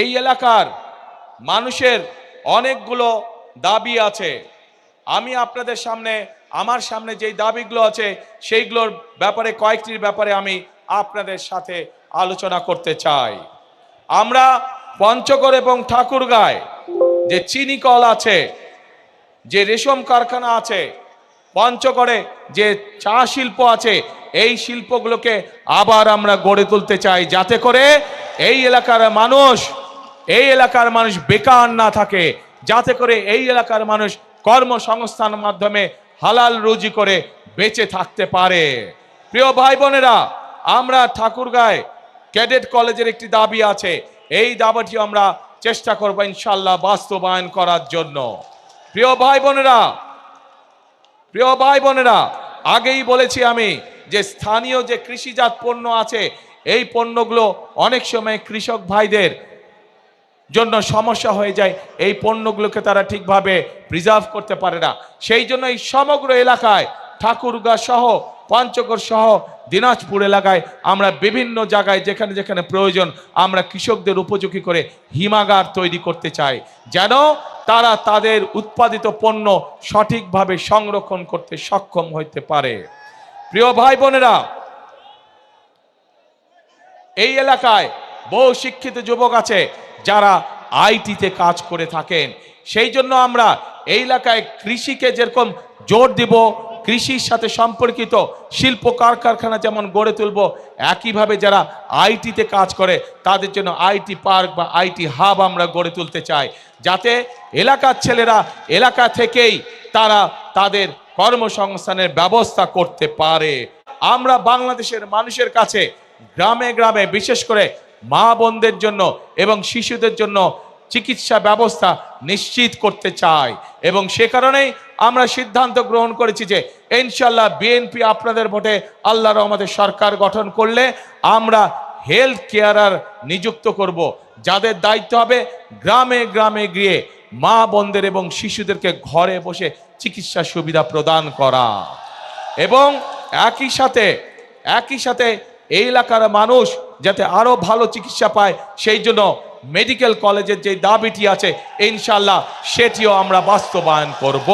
এই এলাকার মানুষের অনেকগুলো দাবি আছে। আমি আপনাদের সামনে, আমার সামনে যেই দাবিগুলো আছে, সেইগুলোর ব্যাপারে, কয়েকটির ব্যাপারে আমি আপনাদের সাথে আলোচনা করতে চাই। আমরা পঞ্চগড় এবং ঠাকুরগাঁয় যে চিনি কল আছে, যে রেশম কারখানা আছে, পঞ্চগড়ে যে চা শিল্প আছে, এই শিল্পগুলোকে আবার আমরা গড়ে তুলতে চাই। যাতে করে এই এলাকার মানুষ এই এলাকার মানুষ বেকার না থাকে। যাতে করে এই এলাকার মানুষ কর্মসংস্থান মাধ্যমে হালাল রুজি করে বেঁচে থাকতে পারে। প্রিয় ভাই বোনেরা আমরা ঠাকুরগাঁয় ক্যাডেট কলেজের একটি দাবি আছে। এই দাবিটি আমরা চেষ্টা করব ইনশাল্লাহ বাস্তবায়ন করার জন্য। প্রিয় ভাই বোনেরা প্রিয় ভাই বোনেরা আগেই বলেছি আমি যে স্থানীয় যে কৃষিজাত পণ্য আছে, এই পণ্যগুলো অনেক সময় কৃষক ভাইদের জন্য সমস্যা হয়ে যায়, এই পণ্যগুলোকে তারা ঠিকভাবে প্রিজার্ভ করতে পারে না। সেই জন্য এই সমগ্র এলাকায় ঠাকুরগা সহ, পঞ্চগড় সহ, দিনাজপুর এলাকায় আমরা বিভিন্ন জায়গায় যেখানে যেখানে প্রয়োজন আমরা কৃষকদের উপযোগী করে হিমাগার তৈরি করতে চাই। যেন তারা তাদের উৎপাদিত পণ্য সঠিকভাবে সংরক্ষণ করতে সক্ষম হইতে পারে। প্রিয় ভাই বোনেরা, এই এলাকায় বহু শিক্ষিত যুবক আছে যারা আইটিতে কাজ করে থাকেন। সেই জন্য আমরা এই এলাকায় কৃষিকে যেরকম জোর দিব, কৃষির সাথে সম্পর্কিত শিল্প কারখানা যেমন গড়ে তুলব, একইভাবে যারা আইটিতে কাজ করে, তাদের জন্য আইটি পার্ক বা আইটি হাব আমরা গড়ে তুলতে চাই। যাতে এলাকার ছেলেরা এলাকা থেকেই তারা তাদের কর্মসংস্থানের ব্যবস্থা করতে পারে। আমরা বাংলাদেশের মানুষের কাছে গ্রামে গ্রামে বিশেষ করে মা বোনদের জন্য এবং শিশুদের জন্য চিকিৎসা ব্যবস্থা নিশ্চিত করতে চাই। এবং সে কারণেই আমরা সিদ্ধান্ত গ্রহণ করেছি যে ইনশাল্লাহ বিএনপি আপনাদের ভোটে আল্লাহর আমাদের সরকার গঠন করলে আমরা হেলথ কেয়ারার নিযুক্ত করব। যাদের দায়িত্ব হবে গ্রামে গ্রামে গিয়ে মা বোনদের এবং শিশুদেরকে ঘরে বসে চিকিৎসা সুবিধা প্রদান করা। এবং একই সাথে একই সাথে এই এলাকার মানুষ যাতে আরও ভালো চিকিৎসা পায়, সেই জন্য মেডিকেল কলেজের যে দাবিটি আছে ইনশাল্লাহ সেটিও আমরা বাস্তবায়ন করব।